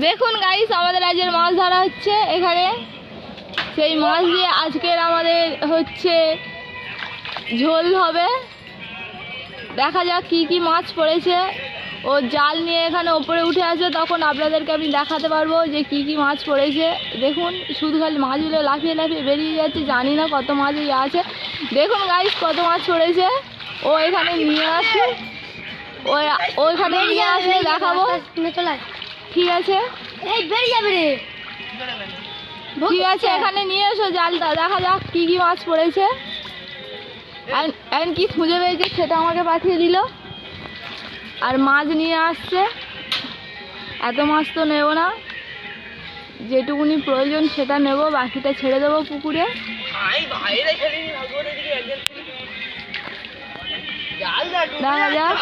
দেখুন গাইস আমাদের আজকের মাছ ধরা হচ্ছে এখানে। সেই মাছ দিয়ে আজকের আমাদের হচ্ছে ঝোল হবে। দেখা যাক কি কি মাছ পড়েছে। ও জাল নিয়ে এখানে ওপরে উঠে আছে তখন আপনাদেরকে আমি দেখাতে পারব যে কি কি মাছ পড়েছে। দেখুন শুধু খালি মাছগুলো লাফিয়ে লাফিয়ে বেরিয়ে যাচ্ছে জানি না কত মাছ ইয়ে আছে। দেখুন গাইস কত মাছ পড়েছে। ও এখানে নিয়ে আসে। ওই ওইখানে নিয়ে আসলে দেখাবো। চলে ঠিক আছে? এই বেরিয়ে যাবে রে। ঠিক আছে এখানে নিয়ে এসো জালটা। দেখা যাক কি কি মাছ পড়েছে। এখন কি খুঁজে পেয়েছে সেটা আমাকে পাঠিয়ে দিল। আর মাছ নিয়ে আসছে। এত মাছ তো নেব না। যেটুকুনি প্রয়োজন সেটা নেব বাকিটা ছেড়ে দেবো পুকুরে। দেখা যাক।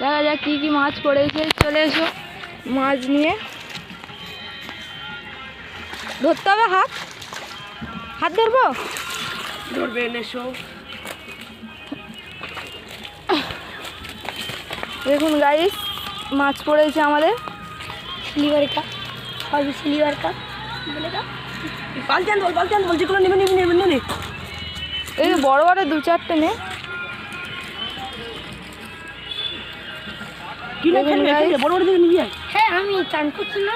দেখা যাক কি কি মাছ পড়েছে চলে এসো। মাছ নিয়ে। ধরতে হবে হাত? হাত ধরবো? ধরবে এসো। দেখুন গাইস মাছ পড়েছে আমাদের। সিলিভার কাপ আর সিলিভার কাপ বলে দাও। বালচান বল বালচান বল যেগুলো নেবে নেবে নেবে নেবে। এই যে বড় বড় দু চারটে নে। কি না খেলবে বড় বড় দিকে নিয়ে যায় হ্যাঁ আমি চান করছি না।